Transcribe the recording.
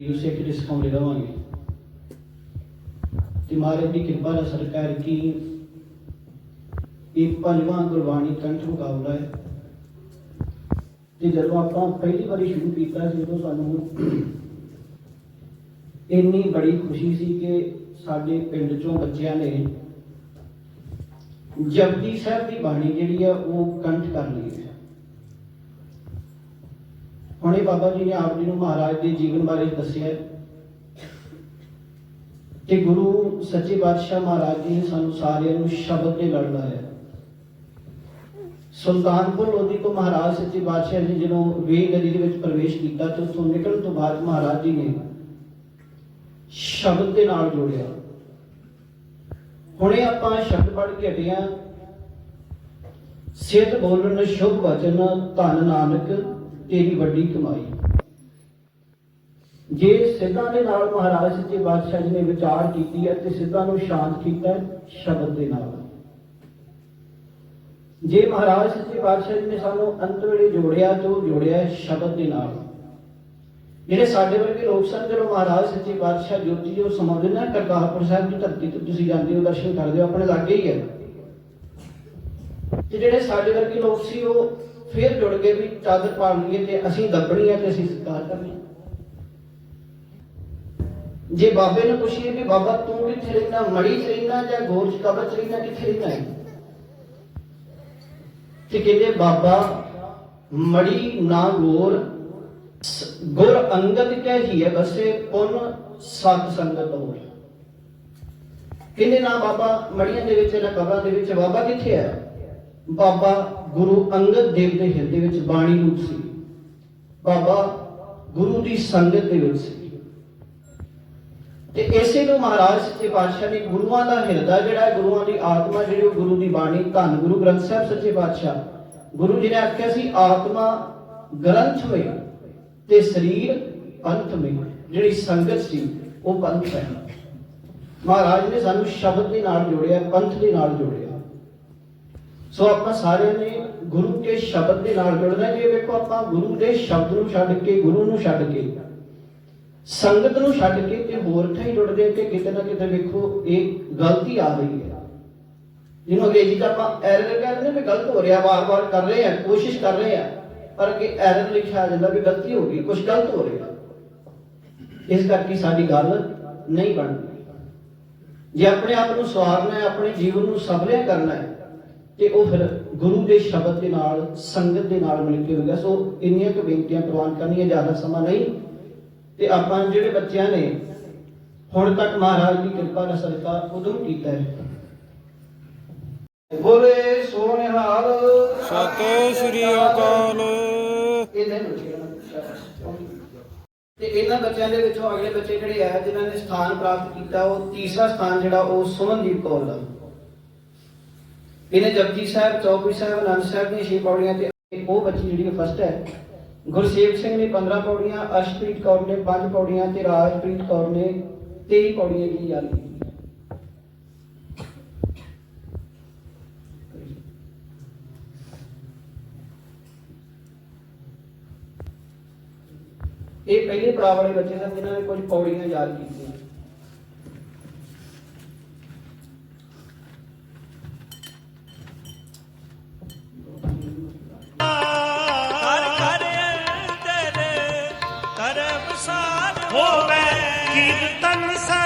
ਉਸੇ ਕਿ ਸਿਖਾਉਂਦੇ ਰਵਾਂਗੇ ਤੇ ਮਹਾਰਾਜ ਦੀ ਕਿਰਪਾ ਨਾਲ ਸਰਕਾਰ ਕੀ ਇਹ ਪੰਜਵਾਂ ਗੁਰਬਾਣੀ ਕੰਠ ਮੁਕਾਬਲਾ ਹੈ। ਤੇ ਜਦੋਂ ਆਪਾਂ ਪਹਿਲੀ ਵਾਰੀ ਸ਼ੁਰੂ ਕੀਤਾ ਸੀ, ਉਦੋਂ ਸਾਨੂੰ ਇੰਨੀ ਬੜੀ ਖੁਸ਼ੀ ਸੀ ਕਿ ਸਾਡੇ ਪਿੰਡ ਚੋਂ ਬੱਚਿਆਂ ਨੇ ਜਪਜੀ ਸਾਹਿਬ ਦੀ ਬਾਣੀ ਜਿਹੜੀ ਆ, ਉਹ ਕੰਠ ਕਰ ਲਈ ਹੈ। ਹੁਣੇ ਬਾਬਾ ਜੀ ਨੇ ਆਪ ਜੀ ਨੂੰ ਮਹਾਰਾਜ ਦੇ ਜੀਵਨ ਬਾਰੇ ਦੱਸਿਆ ਤੇ ਗੁਰੂ ਸੱਚੇ ਪਾਤਸ਼ਾਹ ਮਹਾਰਾਜ ਜੀ ਨੇ ਸਾਨੂੰ ਸਾਰਿਆਂ ਨੂੰ ਸ਼ਬਦ ਤੇ ਲੜ ਲਾਇਆ। ਸੁਲਤਾਨਪੁਰ ਲੋਧੀ ਤੋਂ ਮਹਾਰਾਜ ਸੱਚੇ ਪਾਤਸ਼ਾਹ ਜੀ ਜਦੋਂ ਵੇਗ ਨਦੀ ਦੇ ਵਿੱਚ ਪ੍ਰਵੇਸ਼ ਕੀਤਾ ਤੇ ਉੱਥੋਂ ਨਿਕਲਣ ਤੋਂ ਬਾਅਦ ਮਹਾਰਾਜ ਜੀ ਨੇ ਸ਼ਬਦ ਦੇ ਨਾਲ ਜੋੜਿਆ। ਹੁਣੇ ਆਪਾਂ ਸ਼ਬਦ ਪੜ੍ਹ ਕੇ ਹਟੇ ਸਿੱਧ ਬੋਲਣ ਸ਼ੁਭ ਵਚਨ ਧਨ ਨਾਨਕ ਤੇਰੀ ਵੱਡੀ ਕਮਾਈ। ਜੇ ਸਿੱਧਾਂ ਦੇ ਨਾਲ ਮਹਾਰਾਜ ਸੱਚੇ ਪਾਤਸ਼ਾਹ ਜੀ ਨੇ ਵਿਚਾਰ ਕੀਤੀ ਹੈ ਤੇ ਸਿੱਧਾਂ ਨੂੰ ਸ਼ਾਂਤ ਕੀਤਾ ਸ਼ਬਦ ਦੇ ਨਾਲ। ਜੇ ਮਹਾਰਾਜ ਸੱਚੇ ਪਾਤਸ਼ਾਹ ਜੀ ਨੇ ਸਾਨੂੰ ਅੰਤ ਵੇਲੇ ਜੋੜਿਆ ਤੇ ਜੋੜਿਆ ਸ਼ਬਦ ਦੇ ਨਾਲ। ਜਿਹੜੇ ਸਾਡੇ ਵਰਗੇ ਲੋਕ ਸਨ, ਜਦੋਂ ਮਹਾਰਾਜ ਸੱਚੇ ਪਾਤਸ਼ਾਹ ਜੋਤੀ ਜੋ ਸਮਾਉਂਦੇ ਨਾ, ਕਰਤਾਰਪੁਰ ਸਾਹਿਬ ਦੀ ਧਰਤੀ ਤੇ ਤੁਸੀਂ ਜਾਂਦੇ ਹੋ, ਦਰਸ਼ਨ ਕਰਦੇ ਹੋ, ਆਪਣੇ ਲਾਗੇ ਹੀ ਹੈ। ਤੇ ਜਿਹੜੇ ਸਾਡੇ ਵਰਗੇ ਲੋਕ ਸੀ, ਉਹ ਫਿਰ ਜੁੜ ਗਏ ਵੀ ਚਾਦਰ ਪਾ ਲਈਏ ਤੇ ਅਸੀਂ ਦੱਬਣੀ ਹੈ ਤੇ ਅਸੀਂ ਸਤਿਕਾਰ ਕਰਨੀ। ਜੇ ਬਾਬੇ ਨੂੰ ਪੁੱਛੀਏ ਕਿ ਬਾਬਾ ਤੂੰ ਕਿੱਥੇ ਰਹਿਣਾ ਮੜੀ ਚ ਰਹਿੰਦਾ ਜਾਂ ਗੋਰ ਚ, ਕਬਰ ਚ ਰਹਿਣਾ ਕਿੱਥੇ ਰਹਿਣਾ ਹੈ? ਤੇ ਕਹਿੰਦੇ ਬਾਬਾ, ਮੜੀ ਨਾ ਗੋਰ, ਗੁਰ ਅੰਗਦ ਕਹਿ ਹੀ ਹੈ ਬਸੇ ਪੁਨ ਸਤ ਸੰਗਤ ਹੋਰ। ਕਹਿੰਦੇ ਨਾ ਬਾਬਾ, ਮੜੀਆਂ ਦੇ ਵਿੱਚ, ਨਾ ਕਬਰਾਂ ਦੇ ਵਿੱਚ, ਬਾਬਾ ਕਿੱਥੇ ਹੈ? ਬਾਬਾ ਗੁਰੂ ਅੰਗਦ ਦੇਵ ਦੇ ਹਿਰਦੇ ਵਿੱਚ ਬਾਣੀ ਰੂਪ ਸੀ। ਬਾਬਾ ਗੁਰੂ ਦੀ ਸੰਗਤ ਦੇ ਵਿੱਚ ਸੀ। ਤੇ ਇਸੇ ਨੂੰ ਮਹਾਰਾਜ ਸੱਚੇ ਪਾਤਸ਼ਾਹ ਨੇ ਗੁਰੂਆਂ ਦਾ ਹਿਰਦਾ ਜਿਹੜਾ ਗੁਰੂਆਂ ਦੀ ਆਤਮਾ ਜਿਹੜੀ ਉਹ ਗੁਰੂ ਦੀ ਬਾਣੀ, ਧੰਨ ਗੁਰੂ ਗ੍ਰੰਥ ਸਾਹਿਬ ਸੱਚੇ ਪਾਤਸ਼ਾਹ। ਗੁਰੂ ਜੀ ਨੇ ਆਖਿਆ ਸੀ, ਆਤਮਾ ਗ੍ਰੰਥ ਵਿੱਚ ਤੇ ਸਰੀਰ ਪੰਥ ਵਿੱਚ ਜਿਹੜੀ ਸੰਗਤ ਸੀ, ਉਹ ਪੰਥ ਹੈ। ਮਹਾਰਾਜ ਨੇ ਸਾਨੂੰ ਸ਼ਬਦ ਦੇ ਨਾਲ ਜੋੜਿਆ, ਪੰਥ ਦੇ ਨਾਲ ਜੋੜਿਆ। ਸੋ ਆਪਾਂ ਸਾਰਿਆਂ ਨੇ ਗੁਰੂ ਕੇ ਸ਼ਬਦ ਦੇ ਨਾਲ ਜੁੜਨਾ ਜੇ ਵੇਖੋ ਆਪਾਂ ਗੁਰੂ ਦੇ ਸ਼ਬਦ ਨੂੰ ਛੱਡ ਕੇ, ਗੁਰੂ ਨੂੰ ਛੱਡ ਕੇ, ਸੰਗਤ ਨੂੰ ਛੱਡ ਕੇ ਤੇ ਹੋਰ ਥਾਂ ਹੀ ਜੁੜਦੇ ਹਾਂ ਕਿਤੇ ਨਾ ਕਿਤੇ ਵੇਖੋ ਇਹ ਗਲਤੀ ਆ ਰਹੀ ਹੈ। ਜਿਹਨੂੰ ਅੰਗਰੇਜ਼ੀ ਚ ਆਪਾਂ ਐਰਰ ਕਹਿੰਦੇ ਨੇ ਵੀ ਗਲਤ ਹੋ ਰਿਹਾ, ਵਾਰ-ਵਾਰ ਕਰ ਰਹੇ ਆ, ਕੋਸ਼ਿਸ਼ ਕਰ ਰਹੇ ਆ, ਪਰ ਕਿ ਐਰਰ ਲਿਖਿਆ ਆ ਜਾਂਦਾ ਵੀ ਗਲਤੀ ਹੋ ਗਈ ਕੁਝ ਗਲਤ ਹੋ ਰਿਹਾ। ਇਸ ਕਰਕੇ ਸਾਡੀ ਗੱਲ ਨਹੀਂ ਬਣਦੀ। ਜੇ ਆਪਣੇ ਆਪ ਨੂੰ ਸਵਾਰਨਾ ਹੈ, ਆਪਣੇ ਜੀਵਨ ਨੂੰ ਸਫਲਿਆ ਕਰਨਾ ਹੈ ਤੇ ਉਹ ਫਿਰ ਗੁਰੂ ਦੇ ਸ਼ਬਦ ਦੇ ਨਾਲ ਸੰਗਤ ਦੇ ਨਾਲ ਮਿਲ ਕੇ ਹੋਏਗਾ ਸੋ ਇੰਨੀਆਂ ਕੁ ਬੇਨਤੀਆਂ ਪ੍ਰਵਾਨ ਕਰਨੀਆਂ ਜ਼ਿਆਦਾ ਸਮਾਂ ਨਹੀਂ। ਤੇ ਆਪਾਂ ਜਿਹੜੇ ਬੱਚਿਆਂ ਨੇ ਹੁਣ ਤੱਕ ਮਹਾਰਾਜ ਦੀ ਕਿਰਪਾ ਨਾਲ ਸਦਕਾ ਉਦਮ ਕੀਤਾ ਹੈ। ਬੋਲੇ ਸੋਨਿਹਾਲ ਸਤਿ ਸ੍ਰੀ ਅਕਾਲ। ਇਹਨਾਂ ਤੇ ਇਹਨਾਂ ਬੱਚਿਆਂ ਦੇ ਵਿੱਚੋਂ ਅਗਲੇ ਬੱਚੇ ਜਿਹੜੇ ਆ ਜਿਨ੍ਹਾਂ ਨੇ ਸਥਾਨ ਪ੍ਰਾਪਤ ਕੀਤਾ ਉਹ ਤੀਸਰਾ ਸਥਾਨ ਜਿਹੜਾ ਉਹ ਸੁਮਨਦੀਪ ਕੌਰ ਦਾ। ਇਹਨੇ ਜਪਜੀ ਸਾਹਿਬ ਚੌਪਈ ਸਾਹਿਬ ਆਨੰਦ ਸਾਹਿਬ ਦੀਆਂ ਛੇ ਪੌੜੀਆਂ ਤੇ ਉਹ ਬੱਚੀ ਜਿਹੜੀ ਫਸਟ ਹੈ ਗੁਰਸੇਵ ਸਿੰਘ ਨੇ 15 ਪੌੜੀਆਂ ਅਸ਼ਪ੍ਰੀਤ ਕੌਰ ਨੇ 5 ਪੌੜੀਆਂ ਤੇ ਰਾਜਪ੍ਰੀਤ ਕੌਰ ਨੇ 23 ਪੌੜੀਆਂ ਦੀ ਯਾਦ ਕੀਤੀ। ਇਹ ਪਹਿਲੇ ਪੜਾਅ ਵਾਲੇ ਬੱਚੇ ਸਨ ਜਿਨ੍ਹਾਂ ਨੇ ਕੁਝ ਪੌੜੀਆਂ ਯਾਦ ਕੀਤੀਆਂ। कीर्तन से